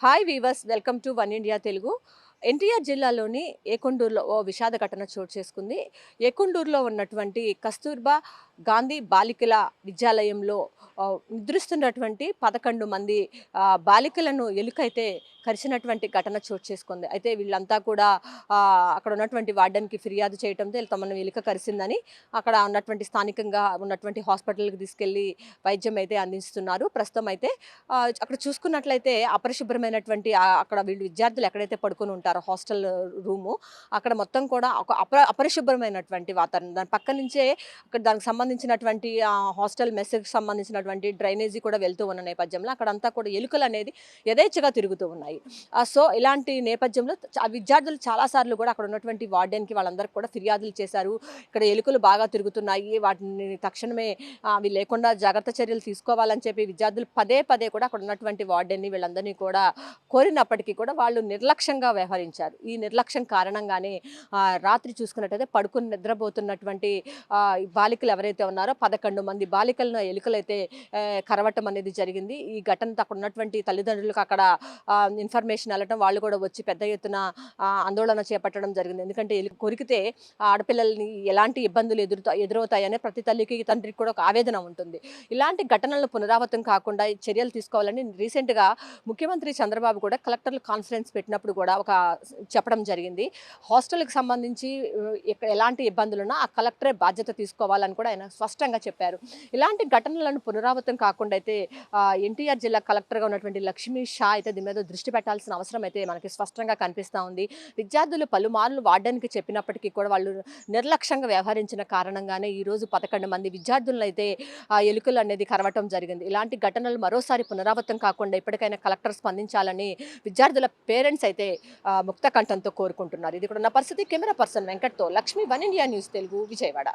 Hi viewers welcome to one India Telugu NTR జిల్లాలోని ఏకొండూరులో ఓ విషాద ఘటన చోటు చేసుకుంది. ఏకొండూరులో ఉన్నటువంటి కస్తూర్బా గాంధీ బాలికల విద్యాలయంలో నిద్రిస్తున్నటువంటి పదకొండు మంది బాలికలను ఎలుకైతే కరిచినటువంటి ఘటన చోటు చేసుకుంది. అయితే వీళ్ళంతా కూడా అక్కడ ఉన్నటువంటి వార్డెన్కి ఫిర్యాదు చేయడంతో తమను ఎలుక కరిసిందని అక్కడ ఉన్నటువంటి స్థానికంగా ఉన్నటువంటి హాస్పిటల్కి తీసుకెళ్ళి వైద్యం అయితే అందిస్తున్నారు. ప్రస్తుతం అయితే అక్కడ చూసుకున్నట్లయితే అపరిశుభ్రమైనటువంటి అక్కడ వీళ్ళు విద్యార్థులు ఎక్కడైతే పడుకొని ఉంటారో హాస్టల్ రూము అక్కడ మొత్తం కూడా ఒక అప అపరిశుభ్రమైనటువంటి వాతావరణం. దాని పక్క నుంచే అక్కడ దానికి సంబంధించినటువంటి ఆ హాస్టల్ మెస్కి సంబంధించినటువంటి డ్రైనేజీ కూడా వెళ్తూ ఉన్న నేపథ్యంలో అక్కడంతా కూడా ఎలుకలు అనేది యథేచ్ఛగా తిరుగుతూ ఉన్నాయి. సో ఇలాంటి నేపథ్యంలో విద్యార్థులు చాలాసార్లు కూడా అక్కడ ఉన్నటువంటి వార్డెన్కి వాళ్ళందరికీ కూడా ఫిర్యాదులు చేశారు. ఇక్కడ ఎలుకలు బాగా తిరుగుతున్నాయి వాటిని తక్షణమే అవి లేకుండా జాగ్రత్త చర్యలు తీసుకోవాలని చెప్పి విద్యార్థులు పదే పదే కూడా అక్కడ ఉన్నటువంటి వార్డెన్ని వీళ్ళందరినీ కూడా కోరినప్పటికీ కూడా వాళ్ళు నిర్లక్ష్యంగా వ్యవహరించారు. ఈ నిర్లక్ష్యం కారణంగానే రాత్రి చూసుకున్నట్టయితే పడుకుని నిద్రపోతున్నటువంటి బాలికలు ఎవరైతే ఉన్నారో పదకొండు మంది బాలికలను ఎలుకలైతే కరవటం అనేది జరిగింది. ఈ ఘటనతో అక్కడ ఉన్నటువంటి తల్లిదండ్రులకు అక్కడ ఇన్ఫర్మేషన్ వెళ్ళటం వాళ్ళు కూడా వచ్చి పెద్ద ఎత్తున ఆందోళన చేపట్టడం జరిగింది. ఎందుకంటే ఎలుక కొరికితే ఆడపిల్లల్ని ఎలాంటి ఇబ్బందులు ఎదురుతా ఎదురవుతాయనే ప్రతి తల్లికి తండ్రికి కూడా ఒక ఆవేదన ఉంటుంది. ఇలాంటి ఘటనలు పునరావృతం కాకుండా చర్యలు తీసుకోవాలని రీసెంట్గా ముఖ్యమంత్రి చంద్రబాబు కూడా కలెక్టర్లు కాన్ఫరెన్స్ పెట్టినప్పుడు కూడా ఒక చెప్పడం జరిగింది. హాస్టల్కి సంబంధించి ఎలాంటి ఇబ్బందులున్నా ఆ కలెక్టరే బాధ్యత తీసుకోవాలని కూడా ఆయన స్పష్టంగా చెప్పారు. ఇలాంటి ఘటనలను పునరావృతం కాకుండా అయితే ఎన్టీఆర్ జిల్లా కలెక్టర్గా ఉన్నటువంటి లక్ష్మీ షా అయితే దీని మీద దృష్టి పెట్టాల్సిన అవసరం అయితే మనకి స్పష్టంగా కనిపిస్తూ ఉంది. విద్యార్థులు పలుమార్లు వాడడానికి చెప్పినప్పటికీ కూడా వాళ్ళు నిర్లక్ష్యంగా వ్యవహరించిన కారణంగానే ఈరోజు పదకొండు మంది విద్యార్థులను అయితే ఎలుకలు అనేది కరవటం జరిగింది. ఇలాంటి ఘటనలు మరోసారి పునరావృతం కాకుండా ఇప్పటికైనా కలెక్టర్ స్పందించాలని విద్యార్థుల పేరెంట్స్ అయితే ముక్త కంఠంతో కోరుకుంటున్నారు. ఇది కూడా నా పరిస్థితి. Camera person వెంకట్తో Lakshmi one India news Telugu Vijayawada.